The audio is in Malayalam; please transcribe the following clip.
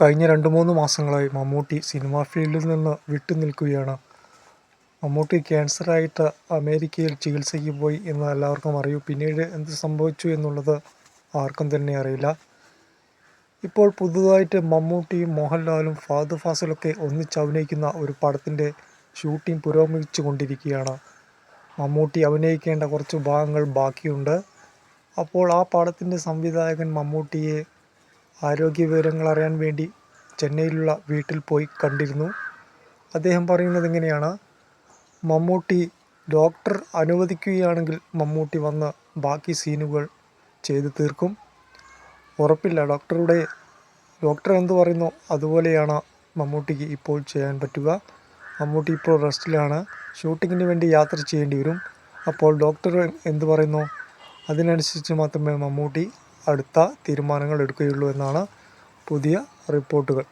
കഴിഞ്ഞ രണ്ട് മൂന്ന് മാസങ്ങളായി മമ്മൂട്ടി സിനിമാ ഫീൽഡിൽ നിന്ന് വിട്ടു നിൽക്കുകയാണ്. മമ്മൂട്ടി ക്യാൻസറായിട്ട് അമേരിക്കയിൽ ചികിത്സയ്ക്ക് പോയി എന്ന് എല്ലാവർക്കും അറിയൂ. പിന്നീട് എന്ത് സംഭവിച്ചു എന്നുള്ളത് ആർക്കും തന്നെ അറിയില്ല. ഇപ്പോൾ പുതുതായിട്ട് മമ്മൂട്ടിയും മോഹൻലാലും ഫാദു ഫാസിലൊക്കെ ഒന്നിച്ച് അഭിനയിക്കുന്ന ഒരു പടത്തിന്റെ ഷൂട്ടിംഗ് പുരോഗമിച്ചു കൊണ്ടിരിക്കുകയാണ് മമ്മൂട്ടി അഭിനയിക്കേണ്ട കുറച്ച് ഭാഗങ്ങൾ ബാക്കിയുണ്ട്. അപ്പോൾ ആ പടത്തിന്റെ സംവിധായകൻ മമ്മൂട്ടിയെ ആരോഗ്യ വിവരങ്ങൾ അറിയാൻ വേണ്ടി ചെന്നൈയിലുള്ള വീട്ടിൽ പോയി കണ്ടിരുന്നു. അദ്ദേഹം പറയുന്നത് എങ്ങനെയാണ് മമ്മൂട്ടി ഡോക്ടർ അനുവദിക്കുകയാണെങ്കിൽ മമ്മൂട്ടി വന്ന് ബാക്കി സീനുകൾ ചെയ്തു തീർക്കും. ഉറപ്പില്ല ഡോക്ടറുടെ ഡോക്ടർ എന്ത് പറയുന്നു അതുപോലെയാണ് മമ്മൂട്ടിക്ക് ഇപ്പോൾ ചെയ്യാൻ പറ്റുക. മമ്മൂട്ടി ഇപ്പോൾ റെസ്റ്റിലാണ്. ഷൂട്ടിങ്ങിന് വേണ്ടി യാത്ര ചെയ്യേണ്ടി വരും. അപ്പോൾ ഡോക്ടർ എന്ത് പറയുന്നു അതിനനുസരിച്ച് മാത്രമേ മമ്മൂട്ടി അടുത്ത തീരുമാനങ്ങൾ എടുക്കുകയുള്ളൂ എന്നാണ് പുതിയ റിപ്പോർട്ടുകൾ.